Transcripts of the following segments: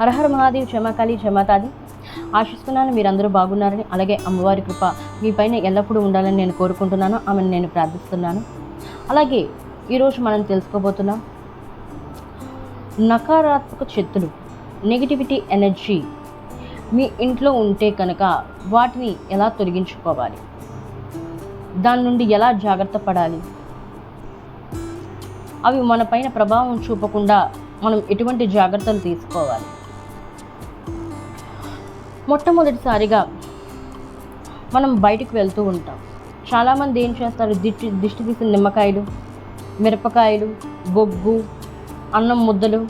హరహర మహాదేవ్ క్షమాకాళి క్షమాతాది ఆశిస్తున్నాను మీరందరూ బాగున్నారని అలాగే అమ్మవారి కృప మీ పైన ఎల్లప్పుడూ ఉండాలని నేను కోరుకుంటున్నాను ఆమెను నేను ప్రార్థిస్తున్నాను. అలాగే ఈరోజు మనం తెలుసుకోబోతున్నాం నకారాత్మక శక్తులు నెగిటివిటీ ఎనర్జీ మీ ఇంట్లో ఉంటే కనుక వాటిని ఎలా తొలగించుకోవాలి? దాని నుండి ఎలా జాగ్రత్త పడాలి? అవి మన పైన ప్రభావం చూపకుండా మనం ఎటువంటి జాగ్రత్తలు తీసుకోవాలి? మొట్టమొదటిసారిగా మనం బయటికి వెళ్తూ ఉంటాం. చాలామంది ఏం చేస్తారు? దిష్టి దిష్టి తీసిన నిమ్మకాయలు మిరపకాయలు బొగ్గు అన్నం ముద్దలు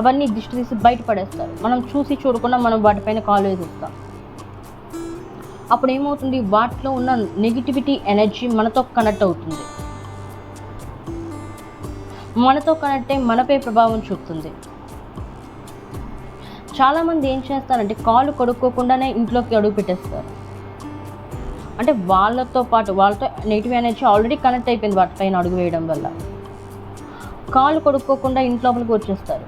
అవన్నీ దిష్టి తీసి బయట పడేస్తారు. మనం చూసి చూడకుండా మనం వాటిపైన కాలు వేసిస్తాం అప్పుడు ఏమవుతుంది వాటిలో ఉన్న నెగిటివిటీ ఎనర్జీ మనతో కనెక్ట్ అవుతుంది. మనతో కనెక్ట్ అయి మనపై ప్రభావం చూపుతుంది. చాలామంది ఏం చేస్తారంటే కాలు కడుక్కోకుండానే ఇంట్లోకి అడుగు పెట్టేస్తారు. అంటే వాళ్ళతో పాటు వాళ్ళతో నెగిటివ్ ఎనర్జీ ఆల్రెడీ కనెక్ట్ అయిపోయింది వాటిపైన అడుగు వేయడం వల్ల. కాలు కొడుక్కోకుండా ఇంట్లోపలికి వచ్చేస్తారు.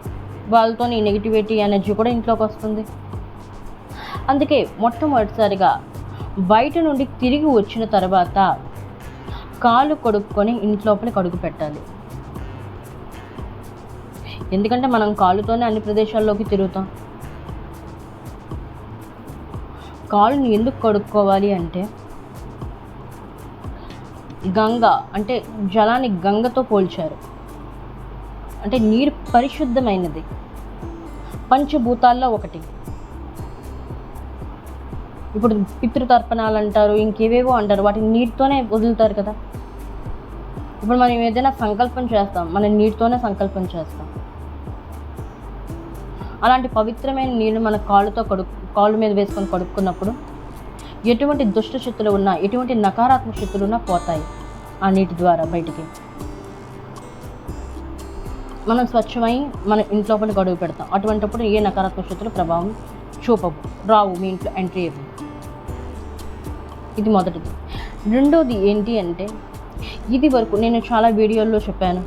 వాళ్ళతో ఈ నెగిటివిటీ ఎనర్జీ కూడా ఇంట్లోకి వస్తుంది. అందుకే మొట్టమొదటిసారిగా బయట నుండి తిరిగి వచ్చిన తర్వాత కాలు కొడుక్కొని ఇంట్లోపలికి అడుగు పెట్టాలి. ఎందుకంటే మనం కాలుతోనే అన్ని ప్రదేశాల్లోకి తిరుగుతాం. కాలుని ఎందుకు కడుక్కోవాలి అంటే గంగ అంటే జలాన్ని గంగతో పోల్చారు. అంటే నీరు పరిశుద్ధమైనది. పంచభూతాల్లో ఒకటి. ఇప్పుడు పితృతర్పణాలు అంటారు ఇంకేవేవో అంటారు వాటిని నీటితోనే వదులుతారు కదా. ఇప్పుడు మనం ఏదైనా సంకల్పం చేస్తాం మనం నీటితోనే సంకల్పం చేస్తాం. అలాంటి పవిత్రమైన నీళ్ళు మన కాళ్ళతో కడుక్కు కాళ్ళ మీద వేసుకొని కడుక్కున్నప్పుడు ఎటువంటి దుష్ట శక్తులు ఉన్నా ఎటువంటి నకారాత్మక శక్తులు ఉన్నా పోతాయి ఆ నీటి ద్వారా బయటికి. మనం స్వచ్ఛమై మన ఇంట్లోపల గడువు పెడతాం. అటువంటిప్పుడు ఏ నకారాత్మక శక్తులు ప్రభావం చూపవు. రావు మీ ఇంట్లో ఎంట్రీ ఇవ్వవు ఇది మొదటిది. రెండోది ఏంటి అంటే ఇది వరకు నేను చాలా వీడియోల్లో చెప్పాను.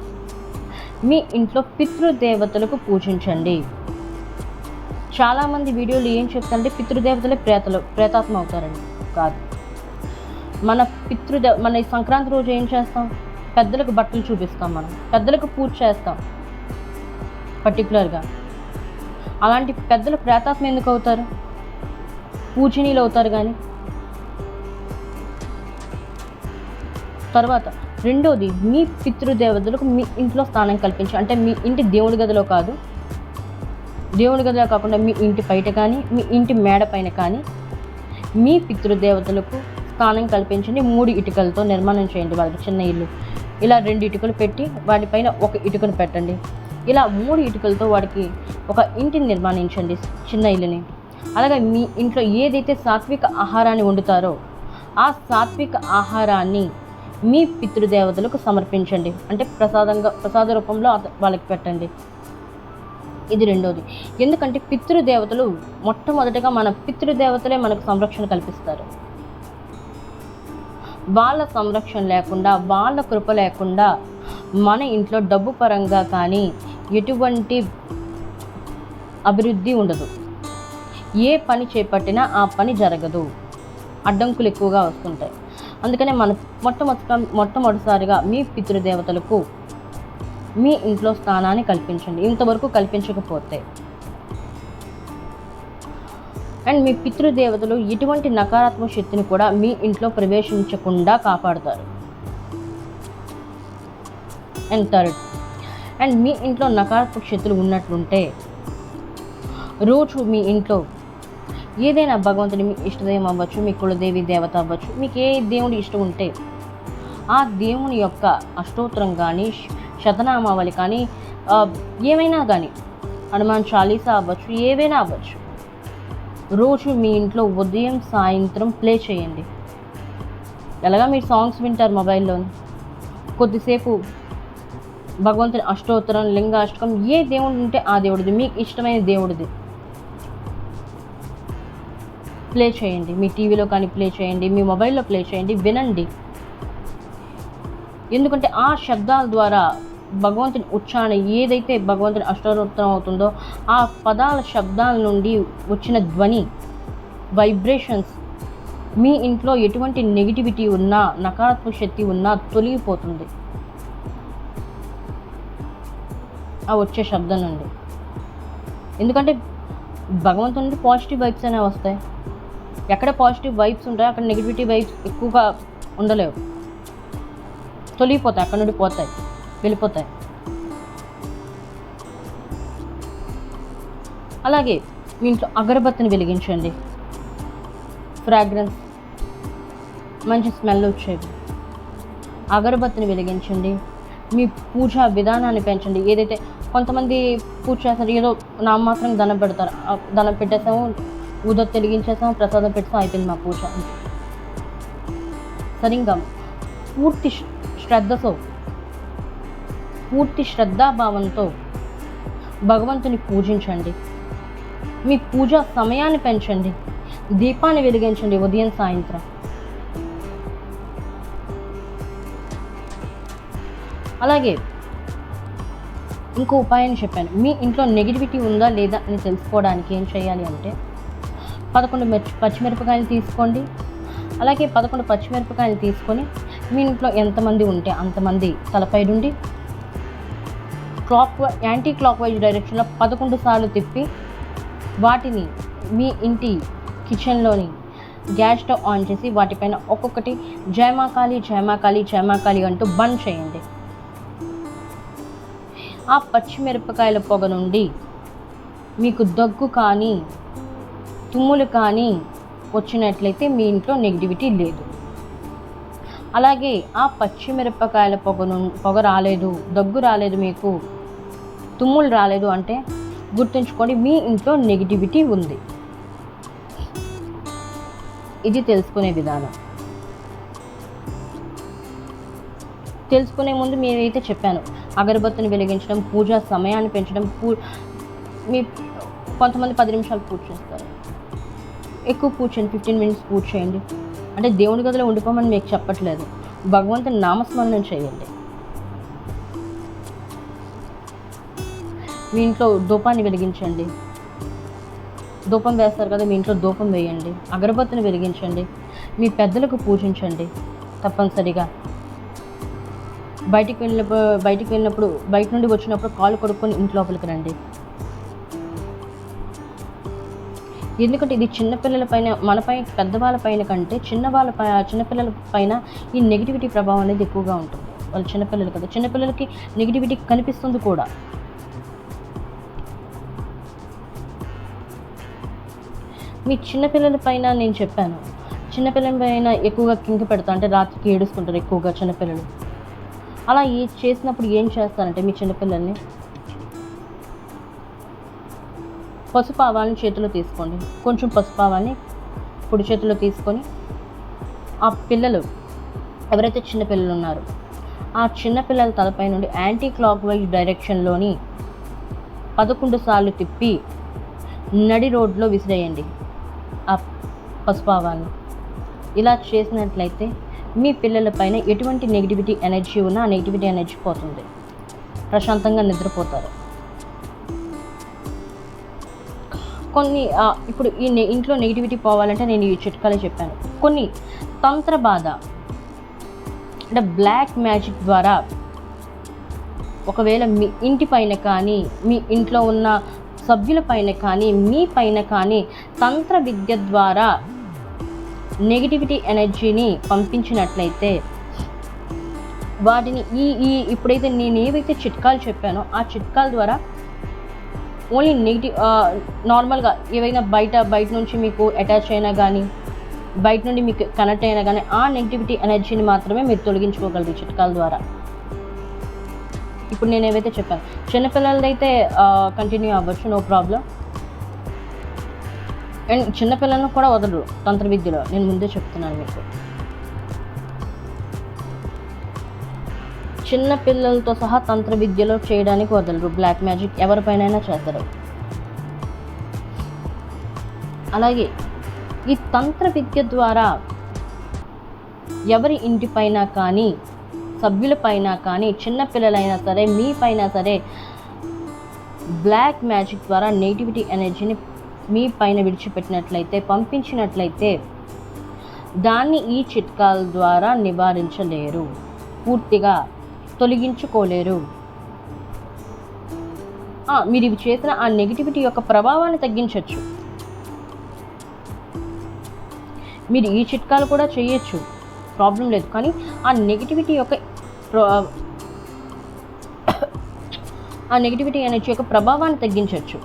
మీ ఇంట్లో పితృదేవతలకు పూజించండి. చాలామంది వీడియోలు ఏం చెప్తారంటే పితృదేవతలే ప్రేతలు ప్రేతాత్మ అవుతారండి కాదు. మన పితృదేవ మన ఈ సంక్రాంతి రోజు ఏం చేస్తాం? పెద్దలకు బట్టలు చూపిస్తాం మనం. పెద్దలకు పూజ చేస్తాం. పర్టికులర్గా. అలాంటి పెద్దలు ప్రేతాత్మ ఎందుకు అవుతారు? పూజనీయులు అవుతారు కానీ తర్వాత రెండోది మీ పితృదేవతలకు మీ ఇంట్లో స్థానం కల్పించి అంటే మీ ఇంటి దేవుడి గదిలో కాదు దేవుడి గదిలో కాకుండా మీ ఇంటి బయట కానీ మీ ఇంటి మేడ పైన కానీ మీ పితృదేవతలకు స్థానం కల్పించండి. మూడు ఇటుకలతో నిర్మాణం చేయండి. వాళ్ళకి చిన్న ఇల్లు. ఇలా రెండు ఇటుకలు పెట్టి వాటిపైన ఒక ఇటుకను పెట్టండి. ఇలా మూడు ఇటుకలతో వాడికి ఒక ఇంటిని నిర్మాణించండి చిన్న ఇల్లుని. అలాగే మీ ఇంట్లో ఏదైతే సాత్విక ఆహారాన్ని వండుతారో ఆ సాత్విక ఆహారాన్ని మీ పితృదేవతలకు సమర్పించండి. అంటే ప్రసాదంగా ప్రసాద రూపంలో వాళ్ళకి పెట్టండి. ఇది రెండోది. ఎందుకంటే పితృదేవతలు మొట్టమొదటిగా మన పితృదేవతలే మనకు సంరక్షణ కల్పిస్తారు. వాళ్ళ సంరక్షణ లేకుండా వాళ్ళ కృప లేకుండా మన ఇంట్లో డబ్బు పరంగా కానీ ఎటువంటి అభివృద్ధి ఉండదు. ఏ పని చేపట్టినా ఆ పని జరగదు. అడ్డంకులు ఎక్కువగా వస్తుంటాయి. అందుకనే మన మొట్టమొదట మొట్టమొదటిసారిగా మీ పితృదేవతలకు మీ ఇంట్లో స్థానాన్ని కల్పించండి. ఇంతవరకు కల్పించకపోతే. అండ్ మీ పితృదేవతలు ఎటువంటి నకారాత్మక శక్తిని కూడా మీ ఇంట్లో ప్రవేశించకుండా కాపాడుతారు. అండ్ థర్డ్ అండ్ మీ ఇంట్లో నకారాత్మక శక్తులు ఉన్నట్లుంటే రోజు మీ ఇంట్లో ఏదైనా భగవంతుని మీ ఇష్టదేవం అవ్వచ్చు మీ కులదేవి దేవత అవ్వచ్చు మీకు ఏ దేవుడి ఇష్టం ఉంటే ఆ దేవుని యొక్క అష్టోత్తరం కానీ శతనామావళి కానీ ఏమైనా కానీ హనుమాన్ చాలీసా అవ్వచ్చు ఏవైనా అవ్వచ్చు. రోజు మీ ఇంట్లో ఉదయం సాయంత్రం ప్లే చేయండి. ఎలాగా మీరు సాంగ్స్ వింటారు మొబైల్లో కొద్దిసేపు భగవంతుని అష్టోత్తరం లింగాష్టకం ఏ దేవుడు ఉంటే ఆ దేవుడిది మీకు ఇష్టమైన దేవుడిది. ప్లే చేయండి. మీ టీవీలో కానీ ప్లే చేయండి మీ మొబైల్లో ప్లే చేయండి వినండి. ఎందుకంటే ఆ శబ్దాల ద్వారా భగవంతుని ఉచ్చారణ ఏదైతే భగవంతుని అష్టోత్తరం అవుతుందో ఆ పదాల శబ్దాల నుండి వచ్చిన ధ్వని వైబ్రేషన్స్ మీ ఇంట్లో ఎటువంటి నెగిటివిటీ ఉన్నా నకారాత్మక శక్తి ఉన్నా తొలగిపోతుంది. ఆ వచ్చే శబ్దం నుండి. ఎందుకంటే భగవంతుని నుండి పాజిటివ్ వైబ్స్ అనేవి వస్తాయి. ఎక్కడ పాజిటివ్ వైబ్స్ ఉంటాయో అక్కడ నెగిటివిటీ వైబ్స్ ఎక్కువగా ఉండలేవు. తొలగిపోతాయి అక్కడ నుండి పోతాయి. వెళ్ళిపోతాయి. అలాగే మీ ఇంట్లో అగరబత్తిని వెలిగించండి. ఫ్రాగ్రెన్స్ మంచి స్మెల్ వచ్చేవి. అగరబత్తిని వెలిగించండి. మీ పూజా విధానాన్ని పెంచండి. ఏదైతే కొంతమంది పూజ చేస్తారు ఏదో నామమాత్రం దండం పెడతారు. దనం దండం పెట్టేసాము ఊద తెలిగించేసాము ప్రసాదం పెట్టేసాం అయిపోయింది మా పూజ. సరిగ్గా పూర్తి శ్రద్ధతో పూర్తి శ్రద్ధాభావంతో భగవంతుని పూజించండి. మీ పూజ సమయాన్ని పెంచండి. దీపాన్ని వెలిగించండి ఉదయం సాయంత్రం. అలాగే ఇంకో ఉపాయాన్ని చెప్పాను. మీ ఇంట్లో నెగిటివిటీ ఉందా లేదా అని తెలుసుకోవడానికి ఏం చేయాలి అంటే పదకొండు మిర్చి పచ్చిమిరపకాయలు తీసుకోండి. అలాగే పదకొండు పచ్చిమిరపకాయలు తీసుకొని మీ ఇంట్లో ఎంతమంది ఉంటే అంతమంది తలపై నుండి క్లాక్ యాంటీ క్లాక్ వైజ్ డైరెక్షన్లో పదకొండు సార్లు తిప్పి వాటిని మీ ఇంటి కిచెన్లోని గ్యాస్ స్టవ్ ఆన్ చేసి వాటిపైన ఒక్కొక్కటి జయమాకాళి జయమాకాళి జయమాకాళి అంటూ బంద్ చేయండి. ఆ పచ్చిమిరపకాయల పొగ నుండి మీకు దగ్గు కానీ తుమ్ములు కానీ వచ్చినట్లయితే మీ ఇంట్లో నెగిటివిటీ లేదు. అలాగే ఆ పచ్చిమిరపకాయల పొగ ను పొగ రాలేదు దగ్గు రాలేదు మీకు తుమ్ములు రాలేదు అంటే గుర్తుంచుకోండి మీ ఇంట్లో నెగిటివిటీ ఉంది. ఇది తెలుసుకునే విధానం. తెలుసుకునే ముందు మీరైతే చెప్పాను అగరబత్తిని వెలిగించడం పూజా సమయాన్ని పెంచడం పూ మీ కొంతమంది పది నిమిషాలు పూజ చేస్తారు. ఎక్కువ పూజ చేయండి ఫిఫ్టీన్ మినిట్స్ పూజ చేయండి అంటే దేవుడి గదిలో ఉండిపోమని మీకు చెప్పట్లేదు. భగవంతుని నామస్మరణం చేయండి. మీ ఇంట్లో ధూపాన్ని వెలిగించండి. ధూపం వేస్తారు కదా మీ ఇంట్లో ధూపం వేయండి. అగరబత్తిని వెలిగించండి. మీ పెద్దలకు పూజించండి తప్పనిసరిగా. బయటికి వెళ్ళినప్పుడు బయటికి వెళ్ళినప్పుడు బయట నుండి వచ్చినప్పుడు కాలు కొడుక్కొని ఇంటి లోపలికి రండి. ఎందుకంటే ఇది చిన్నపిల్లల పైన మనపై పెద్దవాళ్ళ పైన కంటే చిన్నవాళ్ళ పై చిన్నపిల్లల పైన ఈ నెగిటివిటీ ప్రభావం అనేది ఎక్కువగా ఉంటుంది. వాళ్ళు చిన్నపిల్లలు కదా చిన్నపిల్లలకి నెగిటివిటీ కనిపిస్తుంది కూడా. మీ చిన్నపిల్లల పైన నేను చెప్పాను. చిన్నపిల్లల పైన ఎక్కువగా కింక పెడతా అంటే రాత్రికి ఏడుస్తుంటారు ఎక్కువగా చిన్నపిల్లలు. అలా ఏ చేసినప్పుడు ఏం చేస్తారంటే మీ చిన్నపిల్లల్ని? పసుపావాలని చేతిలో తీసుకోండి. కొంచెం పసుపు ఆవాలని పొడి చేతిలో తీసుకొని ఆ పిల్లలు ఎవరైతే చిన్నపిల్లలు ఉన్నారో ఆ చిన్నపిల్లల తలపై నుండి యాంటీ క్లాక్ వైజ్ డైరెక్షన్లోని పదకొండు సార్లు తిప్పి నడి రోడ్లో విసిరేయండి. పసుపావాలు ఇలా చేసినట్లయితే మీ పిల్లల పైన ఎటువంటి నెగిటివిటీ ఎనర్జీ ఉన్నా ఆ నెగిటివిటీ ఎనర్జీ పోతుంది. ప్రశాంతంగా నిద్రపోతారు. కొన్ని ఇప్పుడు ఈ ఇంట్లో నెగిటివిటీ పోవాలంటే నేను ఈ చిట్కాలే చెప్పాను. కొన్ని తంత్ర బాధ అంటే బ్లాక్ మ్యాజిక్ ద్వారా ఒకవేళ మీ ఇంటి పైన కానీ మీ ఇంట్లో ఉన్న సభ్యుల పైన కానీ మీ పైన కానీ తంత్ర విద్య ద్వారా నెగిటివిటీ ఎనర్జీని పంపించినట్లయితే వాటిని ఈ ఈ ఇప్పుడైతే నేను ఏవైతే చిట్కాలు చెప్పానో ఆ చిట్కాల ద్వారా ఓన్లీ నెగిటివ్ నార్మల్గా ఏవైనా బయట బయట నుంచి మీకు అటాచ్ అయినా కానీ బయట నుండి మీకు కనెక్ట్ అయినా కానీ ఆ నెగిటివిటీ ఎనర్జీని మాత్రమే మీరు తొలగించుకోగలరు చిట్కాల ద్వారా. ఇప్పుడు నేను ఏవైతే చెప్పాను చిన్నపిల్లలదైతే కంటిన్యూ అవ్వచ్చు నో ప్రాబ్లం. అండ్ చిన్నపిల్లలను కూడా వదలరు తంత్ర విద్యలో నేను ముందే చెప్తున్నాను మీకు. చిన్న పిల్లలతో సహా తంత్ర విద్యలో చేయడానికి వదలరు. బ్లాక్ మ్యాజిక్ ఎవరిపైనైనా చేస్తారు. అలాగే ఈ తంత్ర విద్య ద్వారా ఎవరి ఇంటిపైన కానీ సభ్యులపైన కానీ చిన్నపిల్లలైనా సరే మీ పైన సరే బ్లాక్ మ్యాజిక్ ద్వారా నెగిటివిటీ ఎనర్జీని మీ పైన విడిచిపెట్టినట్లయితే పంపించినట్లయితే దాన్ని ఈ చిట్కాల ద్వారా నివారించలేరు. పూర్తిగా తొలగించుకోలేరు. మీరు ఇవి చేసిన ఆ నెగిటివిటీ యొక్క ప్రభావాన్ని తగ్గించవచ్చు మీరు ఈ చిట్కాలు కూడా చేయొచ్చు. ప్రాబ్లం లేదు. కానీ ఆ నెగిటివిటీ యొక్క ఆ నెగిటివిటీ ఎనర్జీ యొక్క ప్రభావాన్ని తగ్గించవచ్చు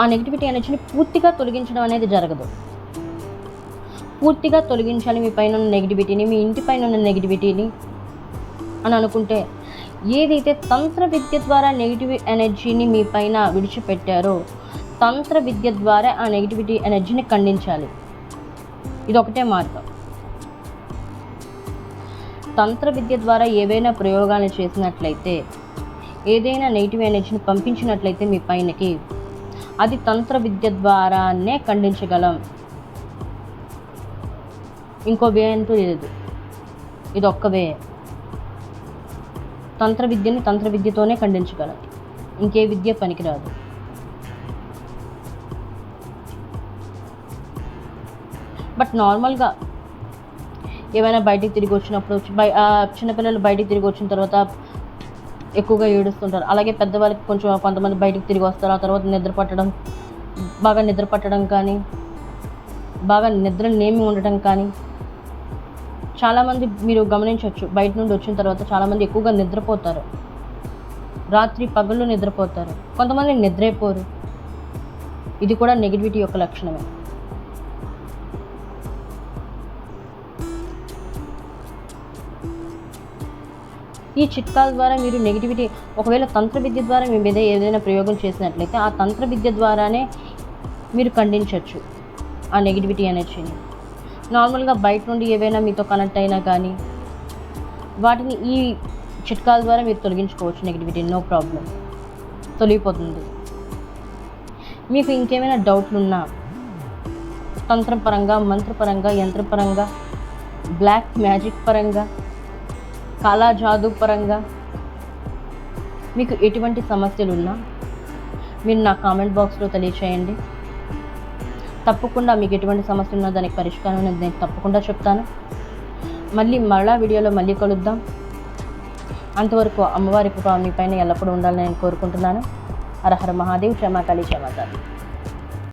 ఆ నెగిటివిటీ ఎనర్జీని పూర్తిగా తొలగించడం అనేది జరగదు. పూర్తిగా తొలగించాలి మీ పైన ఉన్న నెగిటివిటీని మీ ఇంటి పైన ఉన్న నెగిటివిటీని అని అనుకుంటే ఏదైతే తంత్ర విద్య ద్వారా నెగిటివ్ ఎనర్జీని మీ పైన విడిచిపెట్టారో తంత్ర విద్య ద్వారా ఆ నెగిటివిటీ ఎనర్జీని ఖండించాలి. ఇది ఒకటే మార్గం. తంత్ర విద్య ద్వారా ఏవైనా ప్రయోగాలు చేసినట్లయితే ఏదైనా నెగిటివ్ ఎనర్జీని పంపించినట్లయితే మీ పైనకి అది తంత్ర విద్య ద్వారానే ఖండించగలం. ఇంకో వే అంటూ లేదు. ఇది ఒక్క వే తంత్ర విద్యని తంత్ర విద్యతోనే ఖండించగలం. ఇంకే విద్య పనికిరాదు. బట్ నార్మల్గా ఏమైనా బయటికి తిరిగి వచ్చినప్పుడు చిన్నపిల్లలు బయటికి తిరిగి వచ్చిన తర్వాత ఎక్కువగా ఏడుస్తుంటారు. అలాగే పెద్దవాళ్ళకి కొంచెం కొంతమంది బయటకు తిరిగి వస్తారు. ఆ తర్వాత నిద్ర పట్టడం బాగా నిద్ర పట్టడం కానీ బాగా నిద్ర నేమి ఉండటం కానీ చాలామంది మీరు గమనించవచ్చు. బయట నుండి వచ్చిన తర్వాత చాలామంది ఎక్కువగా నిద్రపోతారు. రాత్రి పగళ్ళు నిద్రపోతారు. కొంతమంది నిద్రైపోరు. ఇది కూడా నెగిటివిటీ యొక్క లక్షణమే. ఈ చిట్కాల ద్వారా మీరు నెగిటివిటీ ఒకవేళ తంత్ర విద్య ద్వారా మీ మీద ఏదైనా ప్రయోగం చేసినట్లయితే ఆ తంత్ర విద్య ద్వారానే మీరు ఖండించవచ్చు ఆ నెగిటివిటీ ఎనర్జీని నార్మల్గా బయట నుండి ఏవైనా మీతో కనెక్ట్ అయినా కానీ వాటిని ఈ చిట్కాల ద్వారా మీరు తొలగించుకోవచ్చు నెగిటివిటీ నో ప్రాబ్లం తొలగిపోతుంది. మీకు ఇంకేమైనా డౌట్లు ఉన్నా తంత్రపరంగా మంత్రపరంగా యంత్రపరంగా బ్లాక్ మ్యాజిక్ పరంగా కాలా జాదు పరంగా మీకు ఎటువంటి సమస్యలు ఉన్నా మీరు నా కామెంట్ బాక్స్లో తెలియచేయండి. తప్పకుండా మీకు ఎటువంటి సమస్య ఉన్నా దానికి పరిష్కారం అనేది నేను తప్పకుండా చెప్తాను. మళ్ళీ మరలా వీడియోలో మళ్ళీ కలుద్దాం. అంతవరకు అమ్మవారి కృప మీ పైన ఎల్లప్పుడూ ఉండాలని నేను కోరుకుంటున్నాను. హరహర మహాదేవ్ క్షమాకాళి క్షమాకాళి.